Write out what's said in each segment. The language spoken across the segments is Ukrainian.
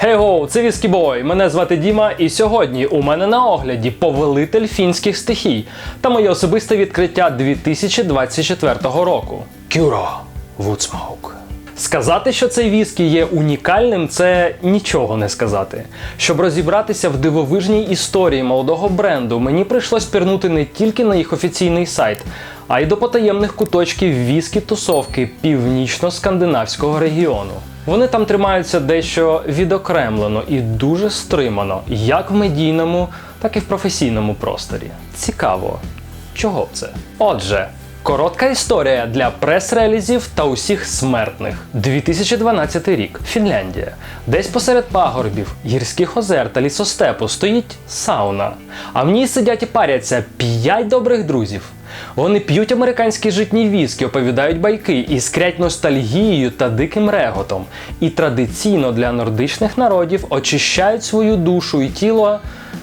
Хей-гоу, це Віскі Бой. Мене звати Діма, і сьогодні у мене на огляді повелитель фінських стихій та моє особисте відкриття 2024 року. Кюро Вудсмоук. Сказати, що цей віскі є унікальним, це нічого не сказати. Щоб розібратися в дивовижній історії молодого бренду, мені прийшлось пірнути не тільки на їх офіційний сайт, а й до потаємних куточків віскі тусовки північно-скандинавського регіону. Вони там тримаються дещо відокремлено і дуже стримано, як в медійному, так і в професійному просторі. Цікаво, чого б це? Отже. Коротка історія для прес-релізів та усіх смертних. 2012 рік. Фінляндія. Десь посеред пагорбів, гірських озер та лісостепу стоїть сауна. А в ній сидять і паряться п'ять добрих друзів. Вони п'ють американські житні віскі, оповідають байки, іскрять ностальгією та диким реготом. І традиційно для нордичних народів очищають свою душу і тіло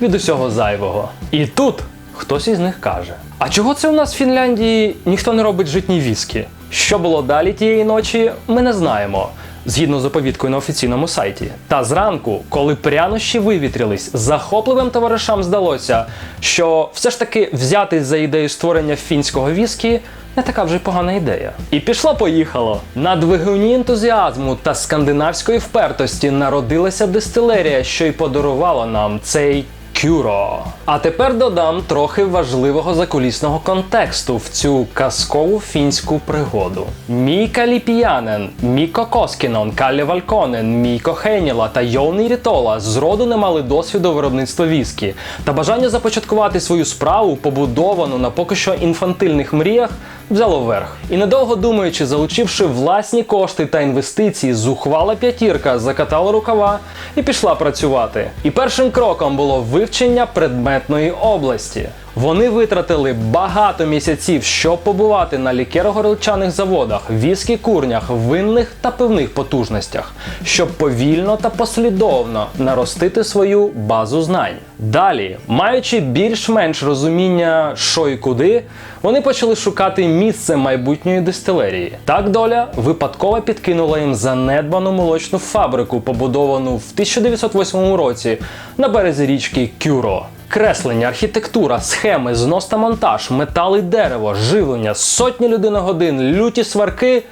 від усього зайвого. І тут хтось із них каже: А чого це у нас в Фінляндії ніхто не робить житні віскі? Що було далі тієї ночі, ми не знаємо. Згідно з оповідкою на офіційному сайті. Та зранку, коли прянощі вивітрились, захопливим товаришам здалося, що все ж таки взятись за ідею створення фінського віскі не така вже й погана ідея. І пішло-поїхало. На двигуні ентузіазму та скандинавської впертості народилася дистилерія, що й подарувала нам цей Кюро. А тепер додам трохи важливого закулісного контексту в цю казкову фінську пригоду. Міка Ліпіянен, Міко Коскінон, Каллі Вальконен, Міко Хейніла та Йоуні Рітола зроду не мали досвіду виробництва віскі та бажання започаткувати свою справу, побудовану на поки що інфантильних мріях, взяло верх. І недовго думаючи, залучивши власні кошти та інвестиції, зухвала п'ятірка закатала рукава і пішла працювати. І першим кроком було вивчення предметної області. Вони витратили багато місяців, щоб побувати на лікеро-горілчаних заводах, віскі курнях, винних та пивних потужностях, щоб повільно та послідовно наростити свою базу знань. Далі, маючи більш-менш розуміння, що і куди, вони почали шукати місце майбутньої дистилерії. Так доля випадково підкинула їм занедбану молочну фабрику, побудовану в 1908 році на березі річки Кюро. Креслення, архітектура, схеми, знос та монтаж, метал і дерево, живлення, сотні людиногодин, люті сварки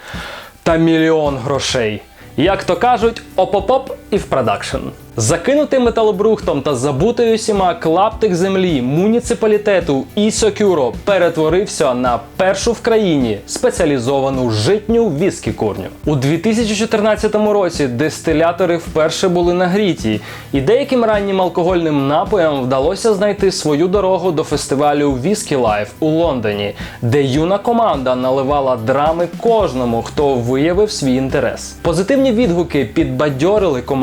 та мільйон грошей. Як то кажуть, оп-оп-оп і в продакшн. Закинутий металобрухтом та забутий усіма клаптик землі муніципалітету Ісокюро перетворився на першу в країні спеціалізовану житню віскі курню. У 2014 році дистилятори вперше були нагріті, і деяким раннім алкогольним напоям вдалося знайти свою дорогу до фестивалю Whisky Life у Лондоні, де юна команда наливала драми кожному, хто виявив свій інтерес. Позитивні відгуки підбадьорили команду,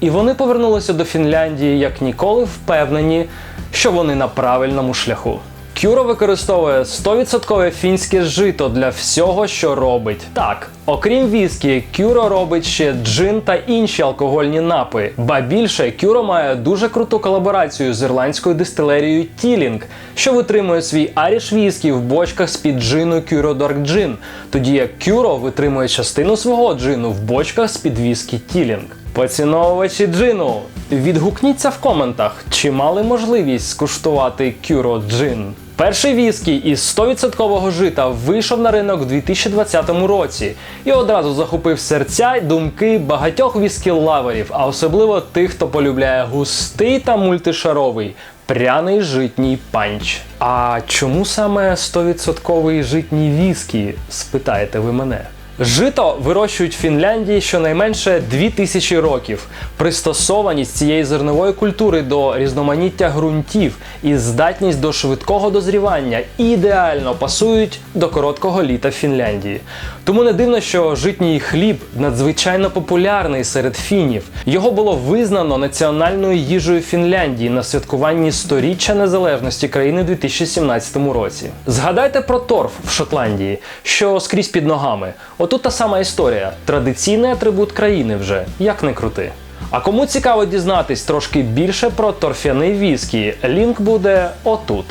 і вони повернулися до Фінляндії як ніколи впевнені, що вони на правильному шляху. Кюро використовує 100% фінське жито для всього, що робить. Так, окрім віскі, Кюро робить ще джин та інші алкогольні напої. Ба більше, Кюро має дуже круту колаборацію з ірландською дистилерією Тілінг, що витримує свій аріш віскі в бочках з-під джину Кюро Dark Gin, тоді як Кюро витримує частину свого джину в бочках з-під віскі Тілінг. Поціновувачі джину, відгукніться в коментах, чи мали можливість скуштувати Кюро Джин. Перший віскі із 100% жита вийшов на ринок у 2020 році і одразу захопив серця й думки багатьох віскі-лаверів, а особливо тих, хто полюбляє густий та мультишаровий пряний житній панч. А чому саме 100% житній віскі? спитаєте ви мене. Жито вирощують в Фінляндії щонайменше 2000 років. Пристосованість цієї зернової культури до різноманіття ґрунтів і здатність до швидкого дозрівання ідеально пасують до короткого літа в Фінляндії. Тому не дивно, що житній хліб надзвичайно популярний серед фінів. Його було визнано національною їжею Фінляндії на святкуванні сторіччя незалежності країни у 2017 році. Згадайте про торф в Шотландії, що скрізь під ногами. Отут та сама історія. Традиційний атрибут країни вже, як не крути. А кому цікаво дізнатись трошки більше про торфяний віскі, лінк буде отут.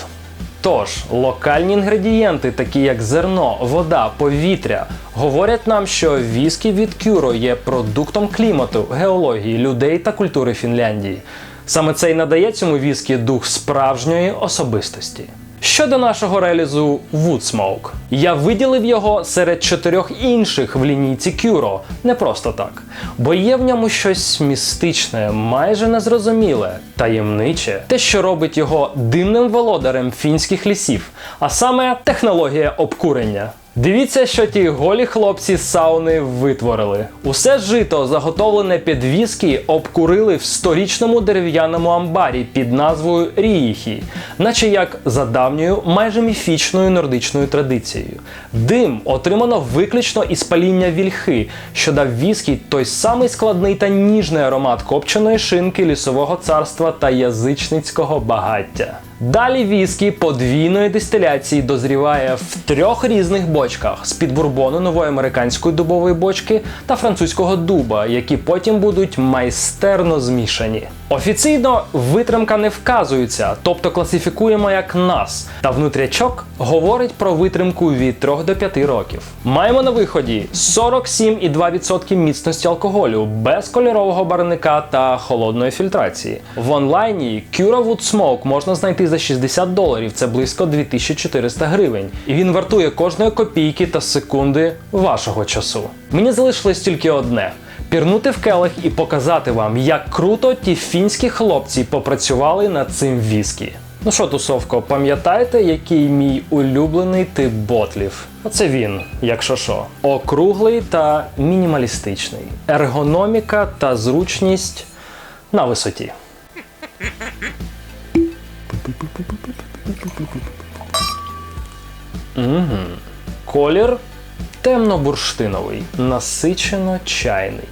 Тож, локальні інгредієнти, такі як зерно, вода, повітря, говорять нам, що віскі від Кюро є продуктом клімату, геології, людей та культури Фінляндії. Саме це й надає цьому віскі дух справжньої особистості. Щодо нашого релізу Woodsmoke, я виділив його серед чотирьох інших в лінійці Кюро, не просто так, бо є в ньому щось містичне, майже незрозуміле, таємниче, те, що робить його дивним володарем фінських лісів, а саме технологія обкурення. Дивіться, що ті голі хлопці сауни витворили. Усе жито, заготовлене під віскі, обкурили в сторічному дерев'яному амбарі під назвою Ріїхі, наче як за давньою, майже міфічною нордичною традицією. Дим отримано виключно із паління вільхи, що дав віскі той самий складний та ніжний аромат копченої шинки лісового царства та язичницького багаття. Далі віскі подвійної дистиляції дозріває в трьох різних бочках з-під бурбону нової американської дубової бочки та французького дуба, які потім будуть майстерно змішані. Офіційно витримка не вказується, тобто класифікуємо як нас, та внутрячок говорить про витримку від 3 до 5 років. Маємо на виході 47,2% міцності алкоголю без кольорового барвника та холодної фільтрації. В онлайні Cura Wood Smoke можна знайти за 60 доларів, це близько 2400 гривень. І він вартує кожної копійки та секунди вашого часу. Мені залишилось тільки одне. Пірнути в келих і показати вам, як круто ті фінські хлопці попрацювали над цим віскі. Ну що, тусовко, пам'ятаєте, який мій улюблений тип ботлів? Оце він, якщо що. Округлий та мінімалістичний. Ергономіка та зручність на висоті. Угу. Колір темно-бурштиновий, насичено чайний.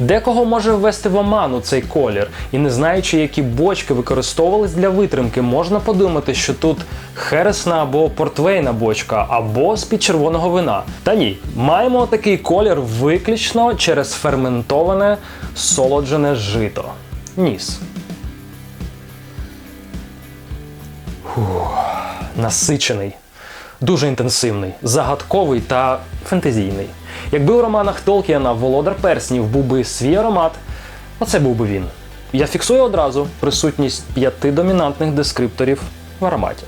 Декого може ввести в оману цей колір, і не знаючи, які бочки використовувались для витримки, можна подумати, що тут хересна або портвейна бочка, або з-під червоного вина. Та ні, маємо такий колір виключно через ферментоване солоджене жито. Ніс. Фух, насичений дуже інтенсивний, загадковий та фентезійний. Якби у романах Толкіана Володар Перснів був би свій аромат, оце був би він. Я фіксую одразу присутність п'яти домінантних дескрипторів в ароматі.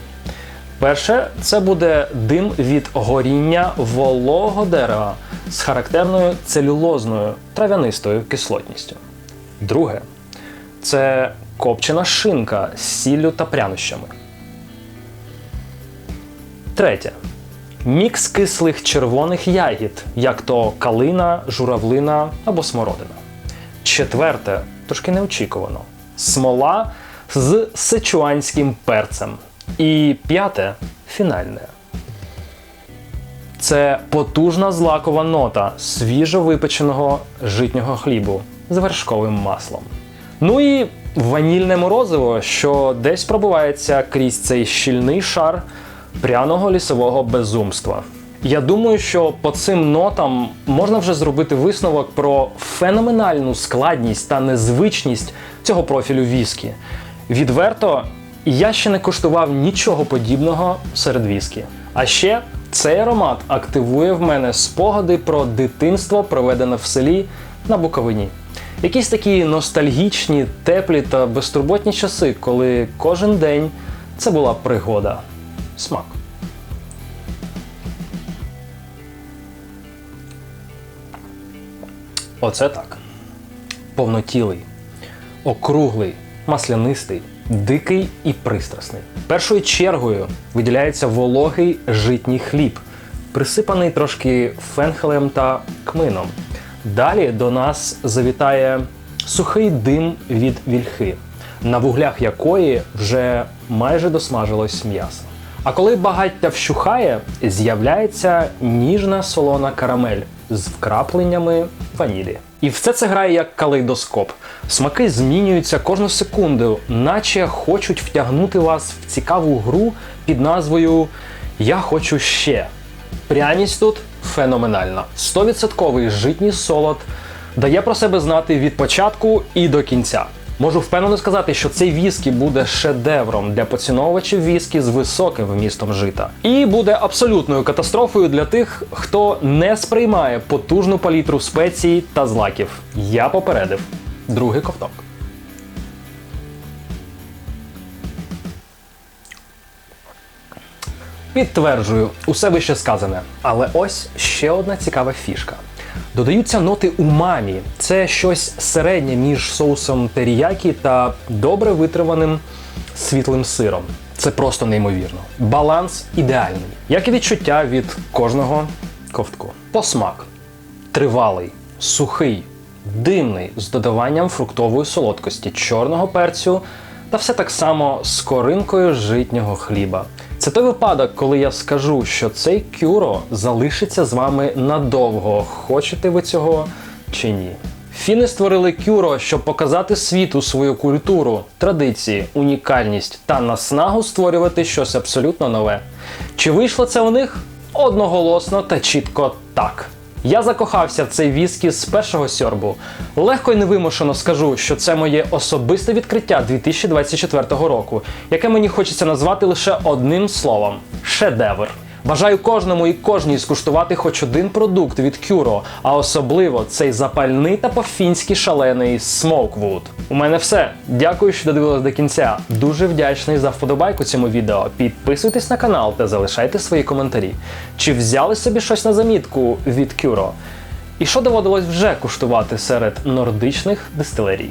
Перше, це буде дим від горіння вологого дерева з характерною целюлозною трав'янистою кислотністю. Друге, це копчена шинка з сіллю та прянощами. Третє. Мікс кислих червоних ягід, як то калина, журавлина або смородина. Четверте, трошки неочікувано. Смола з сичуанським перцем. І п'яте фінальне. Це потужна злакова нота свіжо випеченого житнього хлібу з вершковим маслом. Ну і ванільне морозиво, що десь пробивається крізь цей щільний шар пряного лісового безумства. Я думаю, що по цим нотам можна вже зробити висновок про феноменальну складність та незвичність цього профілю віскі. Відверто, я ще не коштував нічого подібного серед віскі. А ще цей аромат активує в мене спогади про дитинство, проведене в селі на Буковині. Якісь такі ностальгічні, теплі та безтурботні часи, коли кожен день це була пригода. Смак. Оце так. Повнотілий, округлий, маслянистий, дикий і пристрасний. Першою чергою виділяється вологий житній хліб, присипаний трошки фенхелем та кмином. Далі до нас завітає сухий дим від вільхи, на вуглях якої вже майже досмажилось м'ясо. А коли багаття вщухає, з'являється ніжна солона карамель з вкрапленнями ванілі. І все це грає як калейдоскоп. Смаки змінюються кожну секунду, наче хочуть втягнути вас в цікаву гру під назвою Я хочу ще. Пряність тут феноменальна. 100% житній солод дає про себе знати від початку і до кінця. Можу впевнено сказати, що цей віскі буде шедевром для поціновувачів віскі з високим вмістом жита. І буде абсолютною катастрофою для тих, хто не сприймає потужну палітру спецій та злаків. Я попередив. Другий ковток. Підтверджую, усе вище сказане. Але ось ще одна цікава фішка. Додаються ноти умамі. Це щось середнє між соусом теріякі та добре витриваним світлим сиром. Це просто неймовірно. Баланс ідеальний, як і відчуття від кожного ковтку. Посмак тривалий, сухий, димний з додаванням фруктової солодкості, чорного перцю та все так само з коринкою житнього хліба. Це той випадок, коли я скажу, що цей кюро залишиться з вами надовго, хочете ви цього чи ні. Фіни створили кюро, щоб показати світу свою культуру, традиції, унікальність та наснагу створювати щось абсолютно нове. Чи вийшло це у них? Одноголосно та чітко так. Я закохався в цей віскі з першого сьорбу. Легко і невимушено скажу, що це моє особисте відкриття 2024 року, яке мені хочеться назвати лише одним словом шедевр. Бажаю кожному і кожній скуштувати хоч один продукт від Curo, а особливо цей запальний та по-фінськи шалений Smokewood. У мене все. Дякую, що додивились до кінця. Дуже вдячний за вподобайку цьому відео. Підписуйтесь на канал та залишайте свої коментарі. Чи взяли собі щось на замітку від Curo? І що доводилось вже куштувати серед нордичних дистилерій?